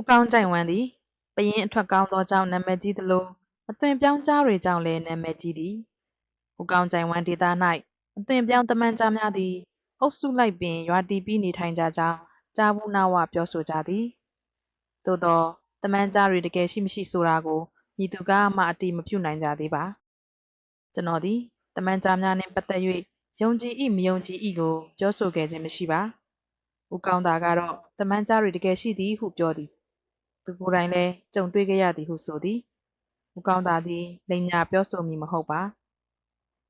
ဟူကောင်းကြိုင်ဝမ်သည်ပရင်အထွက်ကောင်းသောကြောင့်နာမည်ကြီးသလိုအသွင်ပြောင်းကြားတွေကြောင့်လည်းနာမည်ကြီးသည်ဟူကောင်းကြိုင်ဝမ်ဒေသ၌အသွင်ပြောင်းတမန်ကြားများသည်အုပ်စုလိုက်ပင်ရွာတည်ပြီးနေထိုင်ကြကြောင်းကြားဘူးနာဝပြောဆိုကြသည်သို့သောတမန်ကြားတွေတကယ်ရှိမရှိဆိုတာကိုမည်သူကမှအတိမပြုနိုင်ကြသေးပါကျွန်တော်သည်တမန်ကြားများနှင့်ပတ်သက်၍ယုံကြည်၏မယုံကြည်၏ကိုပြောဆိုခဲ့ခြင်းမရှိပါဦးကောင်းတာကတော့တမန်ကြားတွေတကယ်ရှိသည်ဟုပြောသည် သူကိုယ်တိုင်လည်းကြုံတွေ့ခဲ့ရသည်ဟုဆိုသည်ဦးကောင်းတာသည်လိမ်ညာပြောဆိုမည်မဟုတ်ပါ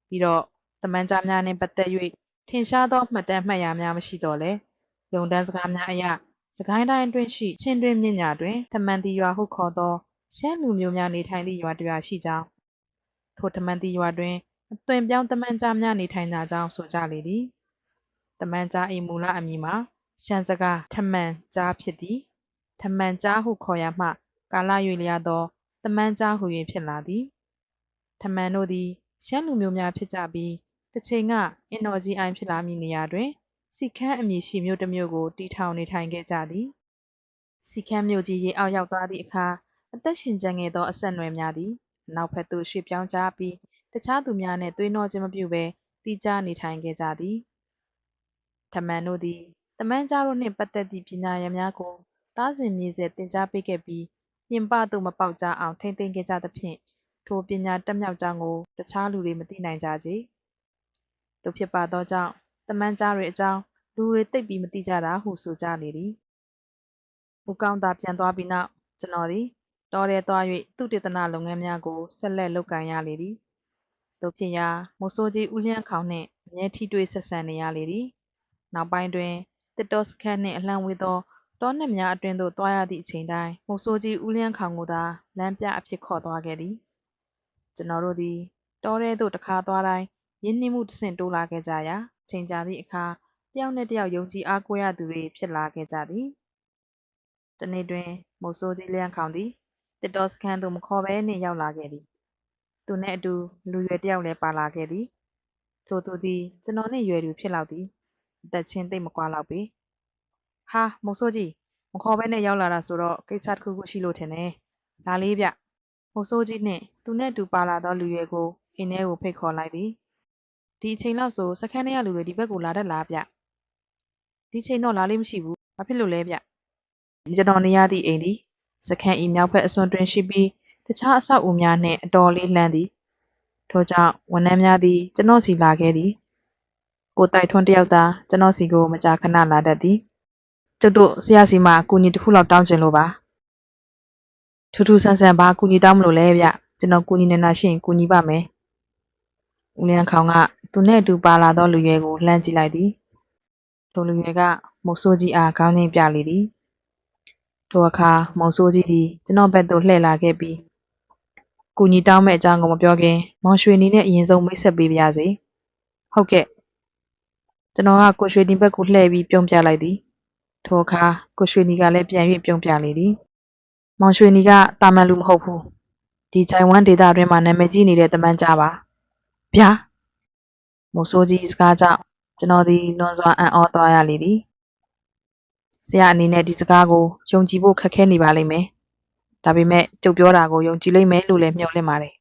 ပြီးတော့တမန်ကြားများနှင့်ပတ်သက်၍ထင်ရှားသောမှတ်တမ်းမှတ်ရာများမရှိတော့လဲယုံတန်းစကားများအရစကိုင်းတိုင်းအတွင်းရှိချင်းတွင်းမြင့်ညာတွင်တမန်တီရွာဟုခေါ်သောရှမ်းလူမျိုးများနေထိုင်သည့်ရွာတစ်ရွာရှိကြောင်းထိုတမန်တီရွာတွင်အသွင်ပြောင်းတမန်ကြားများနေထိုင်ကြကြောင်းဆိုကြလေသည်တမန်ကြား၏မူလအမည်မှာရှမ်းစကားထမန်ကြားဖြစ်သည် ထမန်ကြားဟုခေါ်ရမှ ကာလ၍လျားသောတမန်ကြားဟု၍ဖြစ်လာသည်ထမန်တို့သည်ရှမ်းလူမျိုးများဖြစ်ကြပြီးတစ်ချိန်ကအင်တော်ကြီးအိုင်ဖြစ်လာမည့်နေရာတွင်စီခမ်းအမည်ရှိမြို့တစ်မြို့ကိုတီထောင်နေထိုင်ခဲ့ကြသည်စီခမ်းမြို့ကြီးရေအောက်ရောက်သွားသည့်အခါအသက်ရှင်ကျန်ခဲ့သောအဆက်အနွယ်များသည်အနောက်ဘက်သို့ရွှေ့ပြောင်းကြပြီးတခြားသူများနှင့်သွေးနှောခြင်းမပြုဘဲတီးခြားနေထိုင်ခဲ့ကြသည်ထမန်တို့သည်တမန်ကြားတို့နှင့်ပတ်သက်သည့်ပညာရည်များကို သားစဉ်မြေဆက်သင် ကြားပေးခဲ့ပြီးပြင်ပသို့မပေါက်ကြားအောင် ထိမ့်သိမ်းခဲ့ကြသဖြင့် ထိုပညာတက်မြောက်ကြောင်းကို တခြားလူတွေ မသိနိုင်ကြကြ။သို့ဖြစ်ပါသောကြောင့်တမန်ကြားတွေအကြောင်း လူတွေသိပ်ပြီးမသိကြတာဟု ဆိုကြလေသည်။ဦးကောင်းသာပြန်သွားပြီးနောက် ကျွန်တော်သည် တောထဲသွား၍သုတေသနလုပ်ငန်းများကို ဆက်လက်လုပ်ကိုင်ရလေသည်။သို့ဖြစ်ရာ မိုးစိုးကြီးဦးလျန်းခေါင်နှင့် အမြဲထိတွေ့ဆက်ဆံနေရလေသည်။နောက်ပိုင်းတွင်တစ်တော်စခန်းနှင့်အလှမ်းဝေးသော တောနက်များအတွင်သို့ သွားရသည့်အချိန်တိုင်း မိုးစိုးကြီးဦးလျန်းခေါင်ကိုသာ လမ်းပြအဖြစ်ခေါ်သွားခဲ့သည်။ကျွန်တော်တို့သည် တောထဲသို့ တစ်ခါသွားတိုင်း ရင်းနှီးမှုတစ်ဆင့်တိုးလာခဲ့ကြရာချိန်ကြာသည့်အခါတယောက်နှင့်တယောက် ယုံကြည်အားကိုးရသူတွေ ဖြစ်လာခဲ့ကြသည်။တနေ့တွင် မိုးစိုးကြီးလျန်းခေါင်သည်တစ်တော်စခန်းသို့ မခေါ်ဘဲနှင့် ရောက်လာခဲ့သည်။သူနှင့်အတူ လူရွယ်တယောက်လည်း ပါလာခဲ့သည်။ထိုသူသည် ကျွန်တော်နှင့်ရွယ်တူဖြစ်လောက်သည်။အသက်ချင်းသိပ်မကွာလောက်ပေ။ ဟာမိုးစိုးကြီးမခေါ်ဘဲနဲ့ရောက်လာတာဆိုတော့ကိစ္စတစ်ခုခုရှိလို့ထင်တယ်။လာလေးဗျ။မိုးစိုးကြီးနှင့်သူနှင့်အတူပါလာသောလူရွယ်ကိုအိမ်ထဲကိုဖိတ်ခေါ်လိုက်သည်။ဒီအချိန်လောက်ဆိုစခန်းထဲကလူတွေဒီဘက်ကိုလာတတ်လားဗျ။ဒီချိန်တော့လာလေးမရှိဘူး။ဘာဖြစ်လို့လဲဗျ။ကျွန်တော်နေရသည့်အိမ်သည်စခန်း၏မြောက်ဘက်အစွန်တွင်ရှိပြီးတခြားအဆောက်အဦများနှင့်အတော်လေးလှမ်းသည်။ထို့ကြောင့်ဝန်ထမ်းများသည်ကျွန်တော်စီလာခဲ့သည်။ကိုတိုက်ထွန်းတယောက်သာကျွန်တော်စီကိုမကြာခဏလာတတ်သည်။ ကျုပ်တို့ဆရာစီမှာအကူအညီတစ်ခုလောက်တောင်းချင်လို့ပါ။ထူးထူးဆန်းဆန်းဘာအကူအညီတောင်းမလို့လဲဗျ။ကျွန်တော်ကူညီနေတာရှိရင်ကူညီပါမယ်။ဦးလျံခေါင်ကသူနဲ့အတူပါလာသောလူရွယ်ကိုလှမ်းကြည့်လိုက်သည်။ထိုလူရွယ်ကမိုးဆိုးကြီးအားခေါင်းငိမ့်ပြလေသည်။ထိုအခါမောင်စိုးကြီးသည်ကျွန်တော်ဘက်သို့လှည့်လာခဲ့ပြီးကူညီတောင်းမဲ့အကြောင်းကိုမပြောခင်မောင်ရွှေနီနဲ့အရင်ဆုံးမိတ်ဆက်ပေးပါရစေ။ဟုတ်ကဲ့။ကျွန်တော်ကကိုရွှေနီဘက်ကိုလှည့်ပြီးပြုံးပြလိုက်သည်။ ထိုအခါကိုရွှေနီကလည်းပြန်၍ပြုံးပြလေသည်။မောင်ရွှေနီကတာမန်လူမဟုတ်ဘူး။ဒီဂျိုင်ဝမ်ဒေတာတွင်မှာနာမည်ကြီးနေတဲ့တမန်ကြပါ။ဗျာ။မိုးစိုးကြီးစကားကြောင့်ကျွန်တော်သည်လွန်စွာအံ့ဩသွားရလေသည်။ဆရာအနေနဲ့ဒီစကားကိုယုံကြည်ဖို့ခက်ခဲနေပါလိမ့်မယ်။ဒါပေမဲ့ကျုပ်ပြောတာကိုယုံကြည်လိမ့်မယ်လို့လည်းမျှော်လင့်ပါတယ်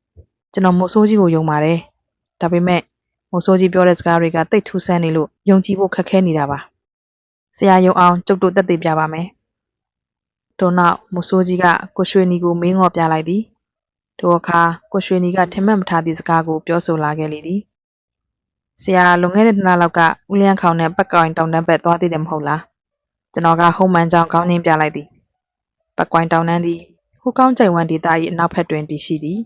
။ကျွန်တော်မိုးဆိုးကြီးကိုယုံပါတယ်။ဒါပေမဲ့မိုးဆိုးကြီးပြောတဲ့စကားတွေကတိတ်ထူးဆန်းနေလို့ယုံကြည်ဖို့ခက်ခဲနေတာပါ။ ဆရာယုံအောင်ကျုပ်တို့တက်သေးပြပါမယ်။ထို့နောက်မိုးဆိုးကြီးကကိုရွှေနီကိုမင်းငေါ်ပြလိုက်သည်။ထိုအခါကိုရွှေနီကထင်မှတ်မထားသည့်စကားကိုပြောဆိုလာခဲ့လေသည်။ဆရာလွန်ခဲ့တဲ့နှစ်လလောက်ကဦးလျံခေါင်နဲ့ပတ်ကောင်တောင်တန်းဘက်သွားသေးတယ်မဟုတ်လား။ကျွန်တော်ကဟုံမှန်ကြောင်းခေါင်းရင်းပြလိုက်သည်ပတ်ကွိုင်းတောင်တန်းသည်ဟူကောင်းကြိုင်ဝမ်ဒေသ၏အနောက်ဘက်တွင်တည်ရှိသည်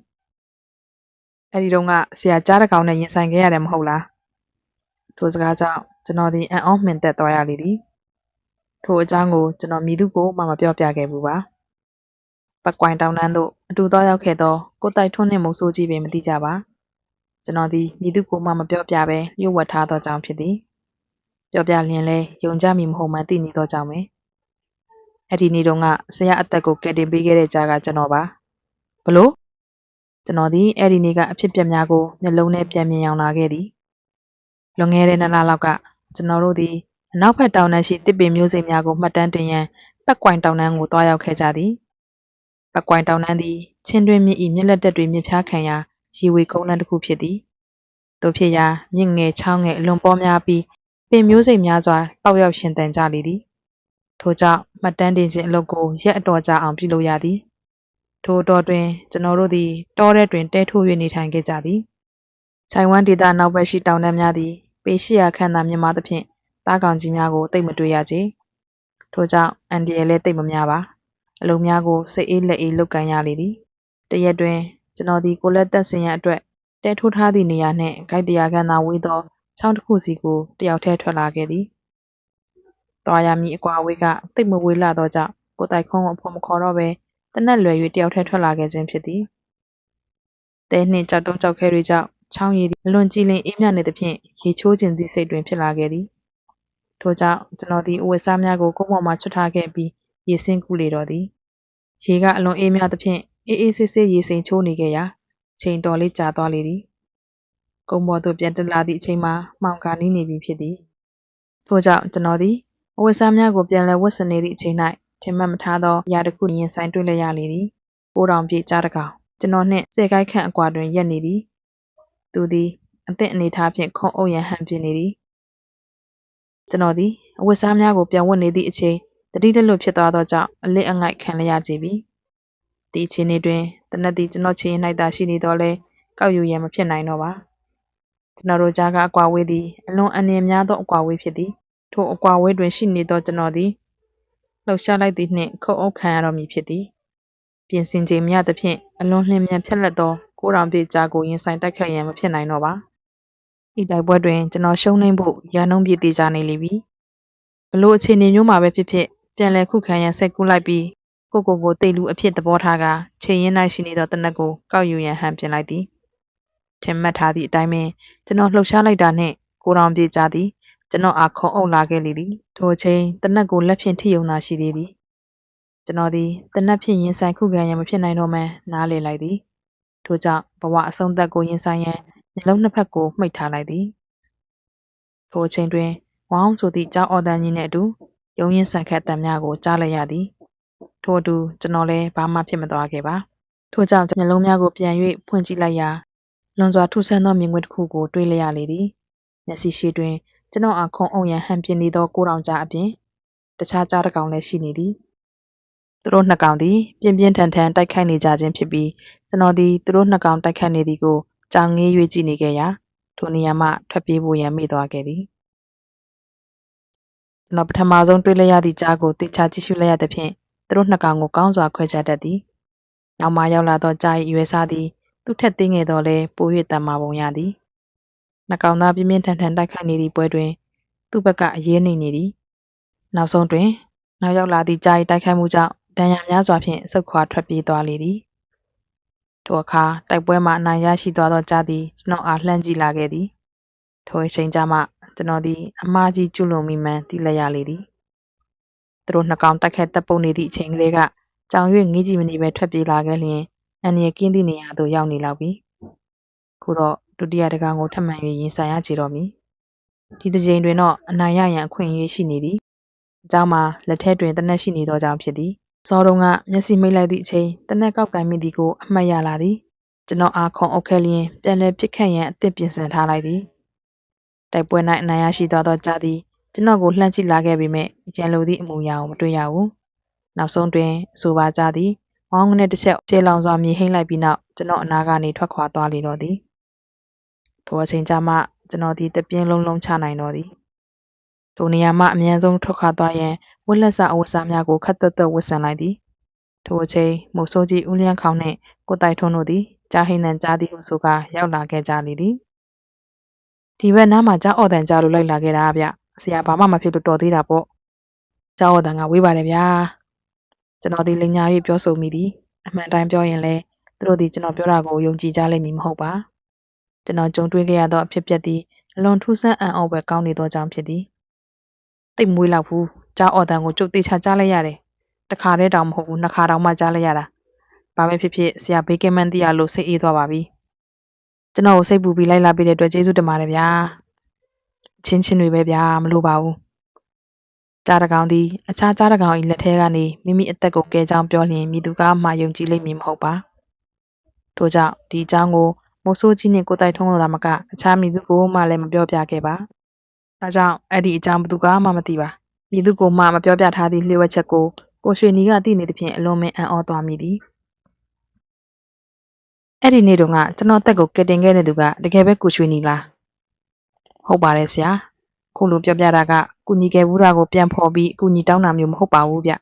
အဲဒီတုန်းကဆရာကြားတကောင်နဲ့ရင်ဆိုင်ခဲ့ရတယ်မဟုတ်လားထိုစကားကြောင့်ကျွန်တော်သည်အံ့ဩမှင်သက်သွားရလေသည် ထိုအကြောင်းကို ကျွန်တော်မိသူကိုမှ မပြောပြခဲ့ဘူးပါ ပတ်ကွိုင်းတောင်တန်းသို့ အတူသွားရောက်ခဲ့သော ကိုတိုက်ထွန်းနှင့်မုံဆိုးကြီးပင် မသိကြပါ ကျွန်တော်သည်မိသူကိုမှ မပြောပြဘဲ လျှို့ဝှက်ထားသောကြောင့် ဖြစ်သည် ပြောပြလျင်လဲယုံကြမည်မဟုတ်မှန်း သိနေသောကြောင့်ပဲအဲ့ဒီနေ့တုန်းက ဆရာအသက်ကို ကယ်တင်ပေးခဲ့တဲ့ကြားက ကျွန်တော်ပါဘလို့ ကျွန်တော်ဒီအဲ့ဒီနေ့က အဖြစ်ပြက်များကို မျက်လုံးနဲ့ပြန်မြင်အောင်လာခဲ့သည် လွန်ခဲ့တဲ့ နှစ်လလောက်က ကျွန်တော်တို့ဒီ အနောက်ဘက်တောင်တန်းရှိတစ်ပင်မျိုးစိတ်များကိုမှတ်တမ်းတင်ရန်ပတ်ကွိုင်တောင်တန်းကိုတွားရောက်ခဲ့ကြသည်ပတ်ကွိုင်တောင်တန်းသည်ချင်းတွင်းမြစ်၏မြစ်လက်တက်တွေမြစ်ဖျားခံရာရေဝေကုန်းလန်းတစ်ခုဖြစ်သည်တို့ဖြစ်ရာမြင့်ငယ်ချောင်းငယ်အလွန်ပေါများပြီးပင်မျိုးစိတ်များစွာတောက်ရောက်ရှင်သန်ကြလေသည်ထို့ကြောင့်မှတ်တမ်းတင်ခြင်းအလုပ်ကိုရက်အတော်ကြာအောင်ပြုလုပ်ရသည်ထိုအတော်တွင်ကျွန်တော်တို့သည်တောထဲတွင်တဲထိုး၍နေထိုင်ခဲ့ကြသည်ခြိုင်ဝမ်ဒေသနောက်ဘက်ရှိတောင်တန်းများသည်ပေ800ခန့်သာမြင့်မားသဖြင့် တားကောင်ကြီးများကိုတိတ်မတွေ့ရကြ။ထို့ကြောင့်အန်ဒီရယ်လည်းတိတ်မများပါ။အလုံးများကိုစိတ်အေးလက်အေးလုပ်ကန်ရလေသည်။တရက်တွင်ကျွန်တော်သည်ကိုလက်သက်စင်ရန်အတွက်တဲထိုးထားသည့်နေရာနှင့်ဂိုက်တရာခန့်သာဝေးသောချောင်းတစ်ခုစီကိုတယောက်တည်းထွက်လာခဲ့သည်။သွားရမည့်အကွာအဝေးကတိတ်မဝေးလာသောကြောင့်ကိုတိုက်ခွန်းကိုအဖို့မခေါ်တော့ဘဲတနက်လွယ်၍တယောက်တည်းထွက်လာခဲ့ခြင်းဖြစ်သည်။တဲနှင့်ကြောက်တုံးကြောက်ခဲတွေကြောင့်ချောင်းရည်သည်အလွန်ကြည်လင်အေးမြနေသဖြင့်ရေချိုးခြင်းသည့်စိတ်တွင်ဖြစ်လာခဲ့သည်။ ထို့ကြောင့်ကျွန်တော်သည်အဝတ်အစားများကိုကုန်းပေါ်မှချွတ်ထားခဲ့ပြီးရေဆင်းကူးလေတော့သည်။ရေကအလွန်အေးမြသဖြင့်အေးအေးဆေးဆေးရေစိမ်ချိုးနေခဲ့ရာအချိန်တော်လေးကြာသွားလေသည်။ကုန်းပေါ်သို့ပြန်တက်လာသည့်အချိန်မှာမှောင်ကာနီးနေပြီဖြစ်သည်။ထို့ကြောင့်ကျွန်တော်သည်အဝတ်အစားများကိုပြန်လည်ဝတ်ဆင်နေသည့်အချိန်၌ထင်မှတ်မထားသောအရာတစ်ခုရင်ဆိုင်တွေ့လိုက်ရလေသည်။ပိုးတောင်ပြည့်ကြားတစ်ကောင်ကျွန်တော်နှင့်ဆယ်ကိုက်ခန့်အကွာတွင်ရက်နေသည်။သူသည်အသင့်အနေထားဖြင့်ခုံအုပ်ရန်ဟန်ပြနေသည် ကျွန်တော်သည်အဝတ်စားများကိုပြန်ဝတ်နေသည့်အချိန်တတိတလွတ်ဖြစ်သွားသောကြောင့်အလစ်အငိုက်ခံလျက်ကြပြီဒီအချိန်လေးတွင်တနက်သည်ကျွန်တော်ချင်၌သာရှိနေတော့လဲကောက်ယူရန်မဖြစ်နိုင်တော့ပါကျွန်တော်တို့ကြားကအကွာဝေးသည်အလွန်အနေများသောအကွာဝေးဖြစ်သည်ထိုအကွာဝေးတွင်ရှိနေသောကျွန်တော်သည်လှုပ်ရှားလိုက်သည့်နှင့်ခုတ်အုပ်ခံရတော့မည်ဖြစ်သည်ပြင်ဆင်ချိန်မရသဖြင့်အလွန်လျင်မြန်ဖြက်လက်သောကိုးတောင်ပြကြားကိုရင်ဆိုင်တိုက်ခတ်ရန်မဖြစ်နိုင်တော့ပါ ဤတိုက်ပွဲတွင် ကျွန်တော်ရှုံးနိမ့်ဖို့ ရာနှုန်းပြည့်တည်ကြနေလိမ့်မည်ဘလို့အခြေအနေမျိုးမှာပဲဖြစ်ဖြစ် ပြန်လည်ခုခံရန်ဆက်ကူးလိုက်ပြီး ကိုကိုကိုတိတ်လူအဖြစ်သဘောထားကချိန်ရင်၌ရှိနေသောတနက်ကို ကောက်ယူရန် ဟန်ပြင်လိုက်သည် ထင်မှတ်ထားသည့်အတိုင်းပင် ကျွန်တော်လှုပ်ရှားလိုက်တာနှင့် ကိုတောင်ပြေးကြသည် ကျွန်တော်အား ခုံအုပ်လာခဲ့လေသည် ထိုအချိန်တနက်ကို လက်ဖြင့် ထိယုံသာရှိသေးသည် ကျွန်တော်သည်တနက်ဖြင့် ရင်ဆိုင်ခုခံရန် မဖြစ်နိုင်တော့မှနားလေလိုက်သည် ထို့ကြောင့် ဘဝအဆုံးသက်ကို ရင်ဆိုင်ရန် နှလုံးနှစ်ဖက်ကို မှိတ်ထားလိုက်သည် ထိုအချိန်တွင် ဝေါင်း ဆိုသည့်ကြောက်အော်တန်ကြီးနှင့်အတူ ရုံးရင်းဆန်ခတ်တံများကို ကြားလိုက်ရသည် ထို့အတူ ကျွန်တော်လည်း ဘာမှ ဖြစ်မသွားခဲ့ပါ ထို့ကြောင့်နှလုံးများကို ပြန်၍ဖွင့်ကြည့်လိုက်ရာ လွန်စွာထူဆန်းသော မြင်ကွင်းတစ်ခုကို တွေ့လျက်ရလေသည် မျက်စိရှိတွင် ကျွန်တော်အခုံအုံရန် ဟန်ပြင်းနေသော ကိုတောင်ကြားအပြင်တခြားကြားတစ်ကောင်လည်း ရှိနေသည် သူတို့နှစ်ကောင်သည် ပြင်းပြင်းထန်ထန် တိုက်ခိုက်နေကြခြင်းဖြစ်ပြီး ကျွန်တော်သည် သူတို့နှစ်ကောင် တိုက်ခိုက်နေသည်ကို ကြောင်ငေး၍ကြည့်နေခဲ့ရာ ထိုနေရာမှ ထွက်ပြေးဖို့ရန်မေ့သွားခဲ့သည်ကျွန်တော်ပထမဆုံးတွေ့လိုက်ရသည့်ကြားကိုတေချာကြည့်ရှုလိုက်ရသဖြင့်သူတို့နှစ်ကောင်ကိုကောင်းစွာခွဲခြားတတ်သည်နောက်မှရောက်လာသောကြား၏အရွယ်စားသည်သူ့ထက်သေးငယ်တော့လဲပို၍တန်မာပုံရသည်နှကောင်သားပြင်းပြင်းထန်ထန်တိုက်ခိုက်နေသည့်ပွဲတွင်သူ့ဘက်ကအရေးနေနေသည်နောက်ဆုံးတွင် နောက်ရောက်လာသည့်ကြား၏တိုက်ခိုက်မှုကြောင့်ဒဏ်ရာများစွာဖြင့်ဆုတ်ခွာထွက်ပြေးသွားလေသည် ထိုအခါတိုက်ပွဲမှအနိုင်ရရှိသွားသောကြားသည်ကျွန်တော်အားလှမ်းကြည့်လာခဲ့သည်ထိုအချိန်ကြမှကျွန်တော်သည်အမားကြီးကျွလွန်မိမှန်းသိလက်ရလေသည်သူတို့နှကောင်တိုက်ခဲတပ်ပုတ်နေသည့်အချိန်ကလေးကကြောင်၍ငေးကြည့်မနေဘဲထွက်ပြေးလာခဲ့လျင်အန်ရကင်းသည့်နေရာသို့ရောက်နေလောက်ပြီခုတော့ဒုတိယတကောင်ကိုထပ်မံ၍ရင်ဆိုင်ရကြတော့မည်ဒီတစ်ချိန်တွင်တော့အနိုင်ရရန်အခွင့်အရေးရှိနေသည်အကြောင်းမှာလက်ထဲတွင်တနက်ရှိနေသောကြောင့်ဖြစ်သည် စောတုံးကမျက်စိမိတ်လိုက်သည့်အချိန်တနက်ကောက်ကန်မိသည်ကိုအမှတ်ရလာသည်ကျွန်တော်အားခုံအုပ်ခဲလျင်ပြန်လည်ပစ်ခတ်ရန်အသင့်ပြင်ဆင်ထားလိုက်သည်တိုက်ပွဲ၌အနိုင်ရရှိသွားသောကြားသည်ကျွန်တော်ကိုလှမ်းကြည့်လာခဲ့ပေမဲ့ကြံလိုသည့်အမူအရာကိုမတွေ့ရဘူးနောက်ဆုံးတွင်အဆိုပါကြားသည်ဝေါင်းငနဲ့တစ်ချက်ကျေလောင်စွာမြေဟိမ့်လိုက်ပြီးနောက်ကျွန်တော်အနာကနေထွက်ခွာသွားလေတော့သည်ထိုအချိန်ကျမှကျွန်တော်ဒီတပြင်းလုံးလုံးချနိုင်တော့သည် ထိုနေရာမှ အမြန်ဆုံးထွက်ခွာသွားရန်ဝက်လက်စအဝတ်စားများကိုခတ်သွက်သွက်ဝတ်ဆင်လိုက်သည် ထိုအချိန်မိုးဆိုးကြီးဦးလျန်းခေါင်နှင့် ကိုတိုက်ထွန်းတို့သည် ကြားဟိနန်ကြားသည်ဟုဆိုကာ ရောက်လာခဲ့ကြလေသည် ဒီဘက်နားမှာကြားအော်တန်ကြားလို့ လိုက်လာခဲ့တာဗျ ဆရာ ဘာမှမဖြစ်လို့ တော်သေးတာပေါ့ကြားအော်တန်ကဝေးပါတယ်ဗျာ ကျွန်တော်ဒီလင်ညာ၍ပြောဆိုမိသည် အမှန်တိုင်းပြောရင်လည်း သူတို့ဒီကျွန်တော်ပြောတာကို ယုံကြည်ကြလိမ့်မည် မဟုတ်ပါ ကျွန်တော်ကြုံတွေ့ခဲ့ရသော အဖြစ်အပျက်သည် အလွန်ထူးဆန်းအံ့ဩဖွယ်ကောင်းနေသောကြောင့် ဖြစ်သည် တိတ်မွေးလောက်ဘူးကြားအော်တန်ကိုကြုတ်တိချကြားလိုက်ရတယ်တခါတည်းတောင်မဟုတ်ဘူးနှစ်ခါတောင်မှကြားလိုက်ရတာဘာပဲဖြစ်ဖြစ်ဆရာဘေးကင်းမန်းတရားလို့စိတ်အေးသွားပါပြီကျွန်တော်ကိုစိတ်ပူပြီးလိုက်လာပေးတဲ့အတွက်ကျေးဇူးတင်ပါတယ်ဗျာချင်းချင်းတွေပဲဗျာမလိုပါဘူးကြားတကောင်သည်အခြားကြားတကောင်၏လက်ထဲကနေမိမိအသက်ကိုကယ်ကြောင်းပြောလျင်မည်သူကမှယုံကြည်လိမ့်မည်မဟုတ်ပါထို့ကြောင့်ဒီအကြောင်းကိုမိုးဆိုးကြီးနှင့်ကိုတိုက်ထုံးလို့သာမကအခြားမည်သူကိုမှလည်းမပြောပြခဲ့ပါ ဒါကြောင့်အဲ့ဒီအကြောင်းဘယ်သူကမှမသိပါမည်သူကိုမှမပြောပြထားသည့်လျှို့ဝှက်ချက်ကိုကိုရွှေနီကသိနေသဖြင့်အလွန်မင်းအံ့ဩသွားမိသည်အဲ့ဒီနေ့တုန်းကကျွန်တော်တက်ကိုကယ်တင်ခဲ့တဲ့သူကတကယ်ပဲကိုရွှေနီလားဟုတ်ပါတယ်ဆရာခုလိုပြောပြတာကကုညီခဲ့ဘူးတာကိုပြန်ဖော်ပြီးကုညီတောင်းတာမျိုးမဟုတ်ပါဘူးဗျ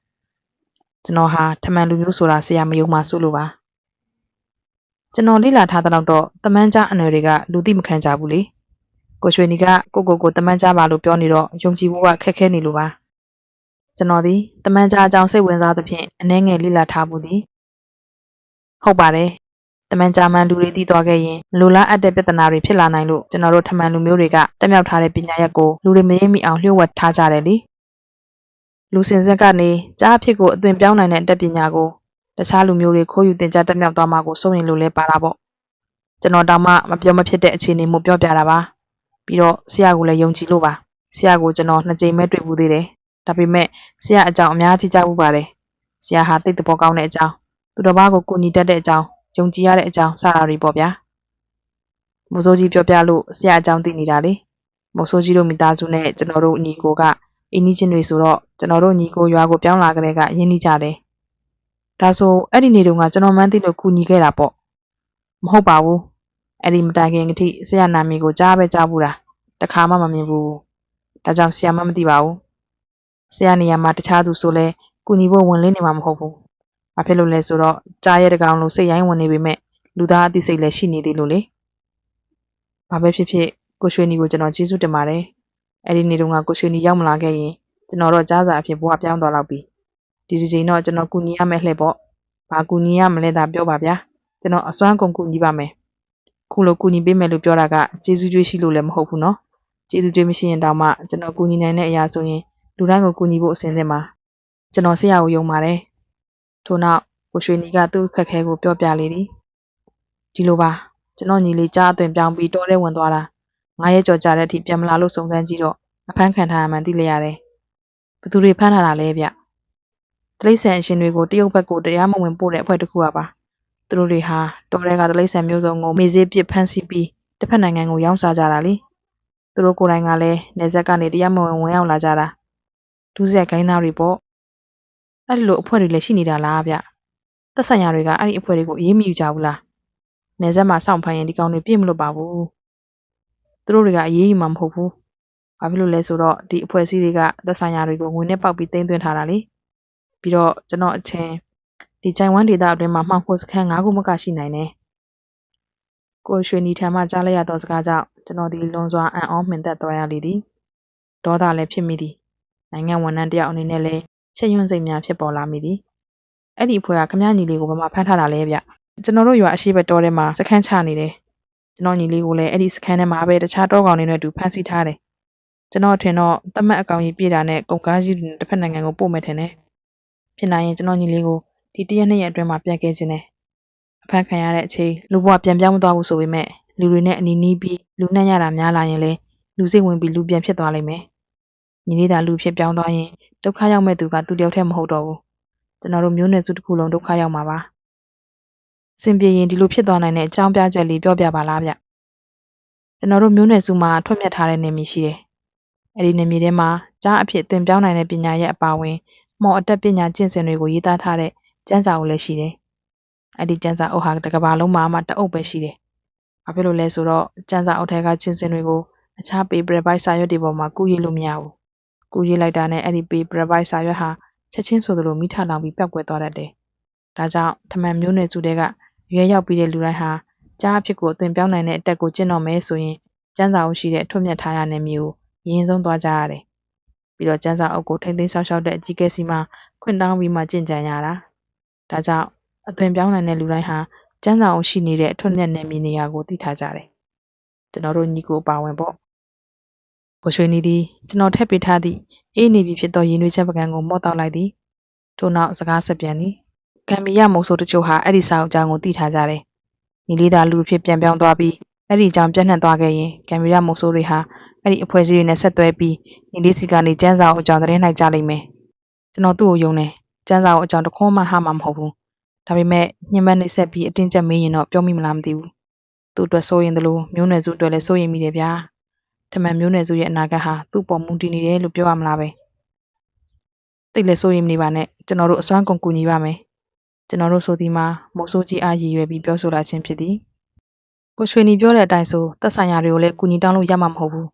ကျွန်တော်ဟာထမှန်လူမျိုးဆိုတာဆရာမယုံမှဆိုလို့ပါကျွန်တော်လေ့လာထားတဲ့တော့တမန်ကြားအနွယ်တွေကလူသိမခံကြဘူးလေ ကိုရွှေနီကကိုကိုကိုတမန်ကြားပါလို့ပြောနေတော့ယုံကြည်ဖို့ကခက်ခဲနေလို့ပါကျွန်တော်ဒီတမန်ကြားအကြောင်းစိတ်ဝင်စားသဖြင့်အနှဲငယ်လေ့လာထားမှုသည်ဟုတ်ပါတယ်တမန်ကြားမှန်လူတွေတည်သွားခဲ့ရင်မလိုလားအပ်တဲ့ပြဿနာတွေဖြစ်လာနိုင်လို့ကျွန်တော်တို့ထမှန်လူမျိုးတွေကတက်မြောက်ထားတဲ့ပညာရက်ကိုလူတွေမရင်းမိအောင်လျှို့ဝှက်ထားကြတယ်လေလူစင်ဆက်ကနေကြားအဖြစ်ကိုအသွင်ပြောင်းနိုင်တဲ့အတတ်ပညာကိုတခြားလူမျိုးတွေခိုးယူတင်ကြတက်မြောက်သွားမှာကိုစိုးရင်လို့လဲပါတာပေါ့ကျွန်တော်တောင်မှမပြောမဖြစ်တဲ့အခြေအနေမျိုးပြောပြတာပါ ပြီးတော့ဆရာကလည်းယုံကြည်လို့ပါဆရာကိုကျွန်တော်နှစ်ကြိမ်ပဲတွေ့ဘူးသေးတယ်ဒါပေမဲ့ဆရာအကြောင်းအများကြီးကြားဘူးပါတယ်ဆရာဟာတိတ်တဘောကောင်းတဲ့အကြောင်းသူတစ်ပါးကိုကိုညီတတ်တဲ့အကြောင်းယုံကြည်ရတဲ့အကြောင်းစတာတွေပေါ့ဗျာမိုးစိုးကြီးပြောပြလို့ဆရာအကြောင်းသိနေတာလေမိုးစိုးကြီးတို့မိသားစုနဲ့ကျွန်တော်တို့ညီကိုကအင်းကြီးချင်းတွေဆိုတော့ကျွန်တော်တို့ညီကိုရွာကိုပြောင်းလာကြတဲ့ကရင်းနှီးကြတယ်ဒါဆိုအဲ့ဒီနေတုန်းကကျွန်တော်မှန်းသိလို့ကူညီခဲ့တာပေါ့မဟုတ်ပါဘူး အဲ့ဒီမတိုင်ခင်ကတိဆရာနာမည်ကိုကြားပဲကြားဘူးတာတခါမှမမြင်ဘူးဒါကြောင့်ဆရာမမသိပါဘူးဆရာနေရာမှာတခြားသူဆိုလဲကူညီဖို့ဝင်လင်းနေမှာမဟုတ်ဘူးဘာဖြစ်လို့လဲဆိုတော့ကြားရဲတကောင်လို့စိတ်ရိုင်းဝင်နေပေမဲ့လူသားအသိစိတ်လည်းရှိနေသေးလို့လေဘာပဲဖြစ်ဖြစ်ကိုရွှေနီကိုကျွန်တော်ကျေးဇူးတင်ပါတယ်အဲ့ဒီနေ့တုန်းကကိုရွှေနီရောက်မလာခဲ့ရင်ကျွန်တော်တော့ကြားစာအဖြစ်ဘဝပြောင်းသွားတော့ပြီဒီဒီချိန်တော့ကျွန်တော်ကူညီရမယ်လှည့်ပေါ့ဘာကူညီရမလဲသာပြောပါဗျာကျွန်တော်အစွမ်းကုန်ကူညီပါမယ် ခုလိုကူညီပေးမယ်လို့ပြောတာကကျေးဇူးကျွေးရှိလို့လည်းမဟုတ်ဘူးနော်ကျေးဇူးကျွေးမရှိရင်တောင်မှကျွန်တော်ကူညီနိုင်တဲ့အရာဆိုရင်လူတိုင်းကိုကူညီဖို့အစဉ်သင့်ပါကျွန်တော်ဆရာကိုယုံပါတယ်ထို့နောက်ကိုရွှေနီကသူ့ခက်ခဲကိုပြောပြလေသည်ဒီလိုပါကျွန်တော်ညီလေးကြားအသွင်ပြောင်းပြီးတောထဲဝင်သွားတာငါးရက်ကြော်ကြာတဲ့အထိပြန်မလာလို့စုံစမ်းကြည့်တော့အဖမ်းခံထားရမှန်းသိလိုက်ရတယ်ဘသူတွေဖမ်းထားတာလဲဗျတလိษံအရှင်တွေကိုတရုတ်ဘက်ကိုတရားမဝင်ပို့တဲ့အဖွဲ့တစ်ခုကပါ သူတို့တွေဟာတောထဲကတလိษံမျိုးစုံကိုမေးစေးပစ်ဖမ်းဆီးပြီးတစ်ဖက်နိုင်ငံကိုရောင်းစားကြတာလေသူတို့ကိုယ်တိုင်ကလည်းနေဆက်ကနေတရားမဝင်ဝင်ရောက်လာကြတာဒုစရိုက်ခိုင်းသားတွေပေါ့အဲ့လိုအဖွဲ့တွေလည်းရှိနေတာလားဗျသက်ဆိုင်ရာတွေကအဲ့ဒီအဖွဲ့တွေကိုအေးမယူကြဘူးလားနေဆက်မှာစောင့်ဖိုင်ရင်ဒီကောင်တွေပြည့်မလို့ပါဘူးသူတို့တွေကအေးယူမှာမဟုတ်ဘူးဘာဖြစ်လို့လဲဆိုတော့ဒီအဖွဲ့အစည်းတွေကသက်ဆိုင်ရာတွေကိုငွေနဲ့ပေါက်ပြီးတင်သွင်းထားတာလေပြီးတော့ကျွန်တော်အချင်း ဒီချိုင်ဝမ်ဒေတာအတွင်းမှာမှောင်ခိုစခန်း၅ခုမကရှိနိုင်တယ်ကိုရွှေနီထံမှကြားလိုက်ရသောစကားကြောင့်ကျွန်တော်ဒီလွန်စွာအံ့ဩမှင်သက်သွားရလေသည်ဒေါသလည်းဖြစ်မိသည်နိုင်ငံဝန်ထမ်းတယောက်အနေနဲ့လည်းချက်ရွံ့စိတ်များဖြစ်ပေါ်လာမိသည်အဲ့ဒီအဖွဲ့ကခမည်းညီလေးကိုဘာမှဖမ်းထားတာလဲဗျကျွန်တော်တို့ရွာအရှိဘက်တောထဲမှာစခန်းချနေတယ်ကျွန်တော်ညီလေးကိုလည်းအဲ့ဒီစခန်းထဲမှာပဲတခြားတောကောင်တွေနဲ့အတူဖမ်းဆီးထားတယ်ကျွန်တော်ထင်တော့တမတ်အကောင်ကြီးပြည်တာနဲ့ကုန်ကားကြီးတွေတစ်ဖက်နိုင်ငံကိုပို့မယ်ထင်တယ်ဖြစ်နိုင်ရင်ကျွန်တော်ညီလေးကို ဒီတရက်နှစ်ရက်အတွင်းမှာပြန်ကဲခြင်းတယ်အဖမ်းခံရတဲ့အချိန်လူဘဝပြန်ပြောင်းမသွားဘူးဆိုပေမဲ့လူတွေနဲ့အနီးနီးပြီးလူနှံ့ရတာများလာရင်လည်းလူစိတ်ဝင်ပြီးလူပြန်ဖြစ်သွားလိမ့်မယ်ညီလေးသာလူဖြစ်ပြောင်းသွားရင်ဒုက္ခရောက်မဲ့သူကသူတယောက်တည်းမဟုတ်တော့ဘူးကျွန်တော်တို့မျိုးနွယ်စုတစ်ခုလုံးဒုက္ခရောက်မှာပါစင်ပြေရင်ဒီလိုဖြစ်သွားနိုင်တဲ့အကြောင်းပြချက်လေးပြောပြပါလားဗျကျွန်တော်တို့မျိုးနွယ်စုမှာထွတ်မြတ်ထားတဲ့နေမည်ရှိတယ်အဲ့ဒီနေမည်ထဲမှာကြားအဖြစ်သင်ပြောင်းနိုင်တဲ့ပညာရဲ့အပါဝင်မော်အတက်ပညာကျင့်စဉ်တွေကိုရေးသားထားတဲ့ ကျမ်းစာအုပ်လည်းရှိတယ်။အဲ့ဒီကျမ်းစာအုပ်ဟာတစ်ကမ္ဘာလုံးမှာမှတအုပ်ပဲရှိတယ်။ဘာဖြစ်လို့လဲဆိုတော့ကျမ်းစာအုပ်ထဲကကျင့်စဉ်တွေကိုအခြား paper by စာရွက်တွေပေါ်မှာကူးရေးလို့မရဘူး။ကူးရေးလိုက်တာနဲ့အဲ့ဒီ paper by စာရွက်ဟာချက်ချင်းဆိုသလိုမိထလောင်ပြီးပျောက်ကွယ်သွားတတ်တယ်။ဒါကြောင့်ထမှန်မျိုးနွယ်စုတွေကရွေးရောက်ပြီးတဲ့လူတိုင်းဟာကြားအဖြစ်ကိုအသွင်ပြောင်းနိုင်တဲ့အတက်ကိုကျင့်တော့မယ်ဆိုရင်ကျန်းစာအုပ်ရှိတဲ့ထွတ်မြတ်ထားရတဲ့မျိုးကိုရင်းဆုံးသွားကြရတယ်။ပြီးတော့ကျန်းစာအုပ်ကိုထိမ့်သိမ်းဆောက်ရှောက်တဲ့အကြီးကဲစီမှာခွင့်တောင်းပြီးမှကျင့်ကြံရတာ။ ဒါကြောင့် အသွင်ပြောင်းနိုင်တဲ့လူတိုင်းဟာ ကျန်းစာအုပ်ရှိနေတဲ့အထွတ်မြတ်နယ်မြေနေရာကို သိထားကြတယ်။ကျွန်တော်တို့ ညီကိုပါဝင်ပေါ့။ကိုရွှေနီသည် ကျွန်တော်ထက်ပေးထားသည့် အေးနေပြီဖြစ်သောရင်းနှွေးချက်ပကံကို မော့တောက်လိုက်သည်။ထို့နောက် စကားဆက်ပြန်သည်။ကံမီရမို့ဆိုတချို့ဟာ အဲ့ဒီစာအုပ်အကြောင်းကို သိထားကြတယ်။ညီလေးသားလူဖြစ်ပြန်ပြောင်းသွားပြီး အဲ့ဒီအကြောင်းပြန့်နှံ့သွားခဲ့ရင်ကင်မရာမို့ဆိုးတွေဟာ အဲ့ဒီအဖွဲ့အစည်းတွေနဲ့ ဆက်သွဲပြီးညီလေးစီကနေ ကျန်းစာကိုအကြောင်း သတင်းနိုင်ကြလိမ့်မယ် ကျွန်တော် သူ့ကိုယုံတယ် ကျန်းစာကိုအကြောင်းတစ်ခွန်းမှဟာမှာမဟုတ်ဘူးဒါပေမဲ့ညှဉ်းပန်းနှိပ်စက်ပြီးအတင်းကျပ်မေးရင်တော့ပြောမိမလားမသိဘူးသူ့အတွက်စိုးရင်တလို့မျိုးနွယ်စုအတွက်လည်းစိုးရင်မိတယ်ဗျာထမန်မျိုးနွယ်စုရဲ့အနာဂတ်ဟာသူ့ပေါ်မူတည်နေတယ်လို့ပြောရမလားပဲတိတ်လည်းစိုးရင်မနေပါနဲ့ကျွန်တော်တို့အစွမ်းကုန်ကူညီပါမယ်ကျွန်တော်တို့ဆိုဒီမှာမိုးဆိုးကြီးအားရည်ရွယ်ပြီးပြောဆိုလာခြင်းဖြစ်သည်ကိုရွှေနီပြောတဲ့အတိုင်းဆိုသက်ဆိုင်ရာတွေကိုလည်းကူညီတောင်းလို့ရမှာမဟုတ်ဘူး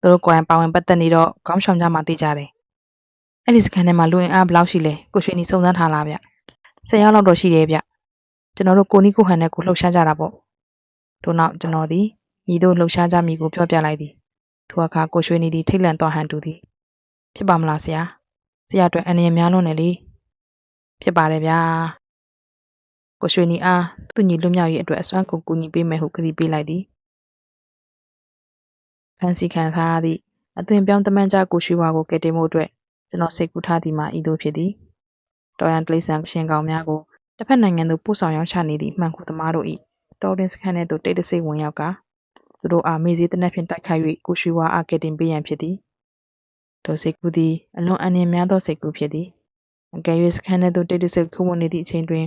သူတို့ကိုယ်တိုင်ပါဝင်ပတ်သက်နေတော့ခေါင်းဆောင်ကြမှာသိကြတယ် အဲ့ဒီစကန်ထဲမှာလူအင်အားဘယ်လောက်ရှိလဲကိုရွှေနီစုံစမ်းထားလားဗျ10ရောက်လောက်တော့ရှိတယ်ဗျကျွန်တော်တို့ကိုနီကိုဟန်နဲ့ကိုလှုပ်ရှားကြတာပေါ့ထို့နောက်ကျွန်တော်သည်မိတို့လှုပ်ရှားကြမိကိုပြောပြလိုက်သည်ထိုအခါကိုရွှေနီသည်ထိတ်လန့်သွားဟန်တူသည်ဖြစ်ပါမလားဆရာဆရာအတွက်အန္တရာယ်များလွန်းတယ်လေဖြစ်ပါတယ်ဗျာကိုရွှေနီအားသူ့ညီလွတ်မြောက်ရေးအတွက်အစွမ်းကုန်ကူညီပေးမယ်ဟုကတိပေးလိုက်သည်ဖန်စီခံထားရသည့်အသွင်ပြောင်းတမန်ကြကိုရွှေဝါကိုကယ်တင်မှုအတွက် ကျွန်တော်စိတ်ကူးထားသည်မှာဤသို့ဖြစ်သည်တော်ရန်တလိษံရှင်ကောင်များကိုတစ်ဖက်နိုင်ငံသို့ပို့ဆောင်ရောက်ချနေသည့်မှန်ကူသမားတို့၏တော်တင်စခန်းထဲသို့တိတ်တဆိတ်ဝင်ရောက်ကသူတို့အားမေးစေးတနက်ဖြန်တိုက်ခိုက်၍ကိုရွှေဝါအားကယ်တင်ပေးရန်ဖြစ်သည်ထိုစိတ်ကူးသည်အလွန်အန္တရာယ်များသောစိတ်ကူးဖြစ်သည်အကယ်၍စခန်းထဲသို့တိတ်တဆိတ်ခိုးဝင်နေသည့်အချိန်တွင်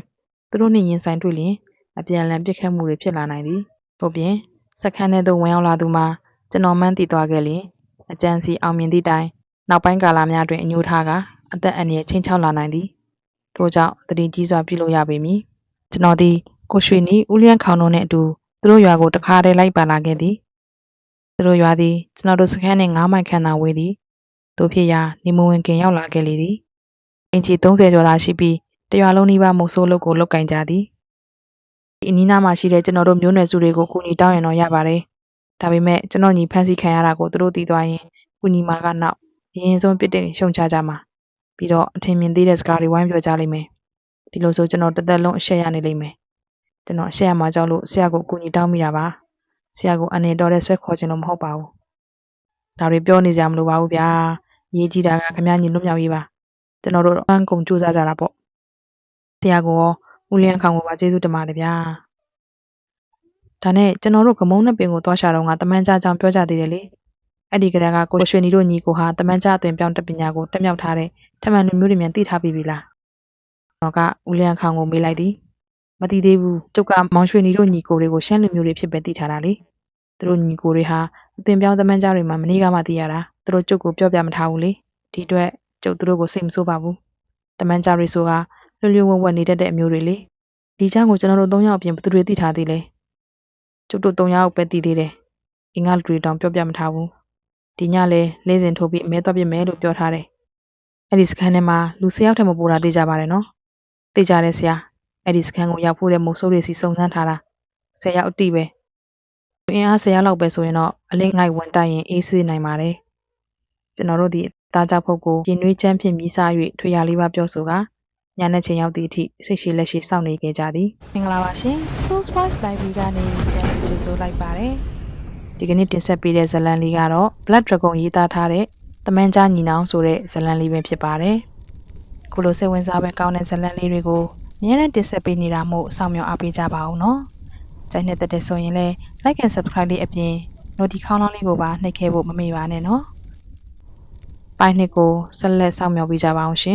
သူတို့နှင့်ရင်ဆိုင်တွေ့လျင်အပြန်အလှန်ပစ်ခတ်မှုတွေဖြစ်လာနိုင်သည်ထို့ပြင်စခန်းထဲသို့ဝင်ရောက်လာသူမှာကျွန်တော်မှန်းသိသွားခဲ့လျင်အကြံစီအောင်မြင်သည့်တိုင် နောက်ပိုင်းကာလများတွင်အညိုထားကအသက်အန္တရာယ်ချင်းချောက်လာနိုင်သည်ထို့ကြောင့်တတိကြီးစွာပြုလုပ်ရပေမည်ကျွန်တော်သည်ကိုရွှေနီဦးလျံခေါင်တို့နှင့်အတူသူတို့ရွာကိုတခါတည်းလိုက်ပါလာခဲ့သည်သူတို့ရွာသည်ကျွန်တော်တို့စခန်းနှင့်9မိုင်ခန့်သာဝေးသည်တို့ဖြစ်ရာနေမဝင်ခင်ရောက်လာခဲ့လေသည်အင်ချီ30ကျော်သာရှိပြီးတရွာလုံးနီးပါးမုတ်ဆိုးလုပ်ကိုလုတ်ကင်ကြသည်ဒီအနီးနားမှာရှိတဲ့ကျွန်တော်တို့မျိုးနွယ်စုတွေကိုကူညီတောင်းရင်တော့ရပါတယ်ဒါပေမဲ့ကျွန်တော်ညီဖန်စီခံရတာကိုသူတို့သိသွားရင်ကုညီမာကနောက် အရင်ဆုံးပြစ်တင်ရှုံချကြမှာပြီးတော့အထင်မြင်သေးတဲ့စကားတွေဝိုင်းပြောကြလိမ့်မယ်ဒီလိုဆိုကျွန်တော်တစ်သက်လုံးအရှက်ရနေလိမ့်မယ်ကျွန်တော်အရှက်ရမှာကြောက်လို့ဆရာကိုကုညီတောင်းမိတာပါဆရာကိုအနေတော်တဲ့ဆွဲခေါ်ခြင်းလို့မဟုတ်ပါဘူးဒါတွေပြောနေကြမလို့ပါဘူးဗျာရေးကြည့်တာကခမညီလွတ်မြောက်ရေးပါကျွန်တော်တို့အန်းကုန်ကြိုးစားကြတာပေါ့ဆရာကရောဦးလျံခေါင်ကိုပါကျေးဇူးတင်ပါတယ်ဗျာဒါနဲ့ကျွန်တော်တို့ကမုံနဲ့ပင်ကိုသွားရှာတော့ကတမန်ကြကြောင်ပြောကြသေးတယ်လေ အဲ့ဒီကတည်းကကိုရွှေနီတို့ညီကိုဟာတမန်ကြအသွင်ပြောင်းတက်ပညာကိုတက်မြောက်ထားတဲ့ထမှန်လူမျိုးတွေမြန်သိထားပြီးပြီလားတော့ကဦးလျံခေါင်ကိုမေးလိုက်သည်မသိသေးဘူးကျုပ်ကမောင်ရွှေနီတို့ညီကိုတွေကိုရှမ်းလူမျိုးတွေဖြစ်ပဲသိထားတာလေသူတို့ညီကိုတွေဟာအသွင်ပြောင်းတမန်ကြတွေမှာမနေ့ကမှသိရတာသူတို့ကျုပ်ကိုပြောပြမထားဘူးလေဒီအတွက်ကျုပ်သူတို့ကိုစိတ်မဆိုးပါဘူးတမန်ကြတွေဆိုတာလွတ်လွတ်ဝက်ဝက်နေတတ်တဲ့အမျိုးတွေလေဒီချမ်းကိုကျွန်တော်တို့သုံးယောက်အပြင်ဘယ်သူတွေသိထားသေးလဲကျုပ်တို့၃ယောက်ပဲတည်သေးတယ်။အင်္ဂါလူတွေတောင်ပြောပြမထားဘူး။ ဒီညလဲလဲစင်ထိုးပြီးအမဲသွားပြမယ်လို့ပြောထားတယ်။အဲ့ဒီစခန်းထဲမှာလူ၁၀ယောက်ထက်မပိုတာသိကြပါတယ်နော်။သိကြတယ်ဆရာ။အဲ့ဒီစခန်းကိုရောက်ဖို့တဲ့မိုးဆိုးတွေစီစုံစမ်းထားတာ။၁၀ယောက်အတိပဲ။အင်အား၁၀ယောက်လောက်ပဲဆိုရင်တော့အလင်းငိုက်ဝင်တိုက်ရင်အေးဆေးနိုင်ပါတယ်။ကျွန်တော်တို့ဒီတားကြောက်ဖို့ကိုရင်နွေးချမ်းဖြင့်မြည်စား၍ထွေရလေးပါပြောဆိုကညနေချိန်ရောက်သည့်အထိစိတ်ရှိလက်ရှိစောင့်နေခဲ့ကြသည်။မင်္ဂလာပါရှင်။ Source Voice Library ကနေပြန်လည်ကြိုဆိုလိုက်ပါတယ်။ ဒီကနေ့တင်ဆက်ပေးတဲ့ဇာတ်လမ်းလေးကတော့ Blood Dragon ရေးသားထားတဲ့တမန်ကြားညီနောင်ဆိုတဲ့ဇာတ်လမ်းလေးပဲဖြစ်ပါတယ်။ခုလိုစိတ်ဝင်စားပဲကောင်းတဲ့ဇာတ်လမ်းလေးတွေကိုအများနဲ့တင်ဆက်ပေးနေတာမို့စောင့်မျှော်အားပေးကြပါဦးနော်။ကြိုက်နေတဲ့တဲ့ဆိုရင်လည်း Like and Subscribe လေးအပြင် Notification ခေါင်းလောင်းလေးကိုပါနှိပ်ခဲ့ဖို့မမေ့ပါနဲ့နော်။ပိုင်းနှစ်ကိုဆက်လက်စောင့်မျှော်ပေးကြပါအောင်ရှင်